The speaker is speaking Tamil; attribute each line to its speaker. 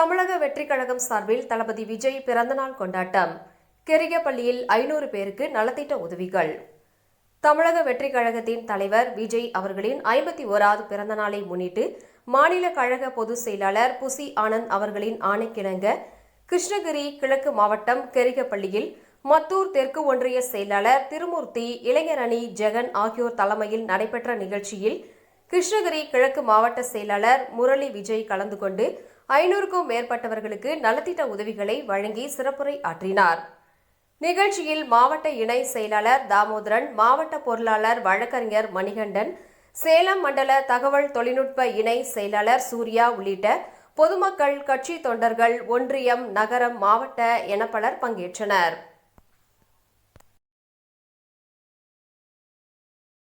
Speaker 1: தமிழக வெற்றிக் கழகம் சார்பில் தளபதி விஜய் பிறந்தநாள் கொண்டாட்டம். கெரிகப்பள்ளியில் ஐநூறு பேருக்கு நலத்திட்ட உதவிகள். தமிழக வெற்றிக் கழகத்தின் தலைவர் விஜய் அவர்களின் ஐம்பத்தி ஓராவது பிறந்த நாளை முன்னிட்டு மாநில கழக பொதுச் செயலாளர் புசி ஆனந்த் அவர்களின் ஆணைக்கிணங்க கிருஷ்ணகிரி கிழக்கு மாவட்டம் கெரிகப்பள்ளியில் மத்தூர் தெற்கு ஒன்றிய செயலாளர் திருமூர்த்தி இளைஞர் அணி ஜெகன் ஆகியோர் தலைமையில் நடைபெற்ற நிகழ்ச்சியில் கிருஷ்ணகிரி கிழக்கு மாவட்ட செயலாளர் முரளி விஜய் கலந்து கொண்டு ஐநூறுக்கும் மேற்பட்டவர்களுக்கு நலத்திட்ட உதவிகளை வழங்கி சிறப்புரை ஆற்றினார். நிகழ்ச்சியில் மாவட்ட இணை செயலாளர் தாமோதரன் மாவட்ட பொருளாளர் வழக்கறிஞர் மணிகண்டன் சேலம் மண்டல தகவல் தொழில்நுட்ப இணை செயலாளர் சூர்யா உள்ளிட்ட பொதுமக்கள் கட்சி தொண்டர்கள் ஒன்றியம் நகரம் மாவட்ட என பலர் பங்கேற்றனர்.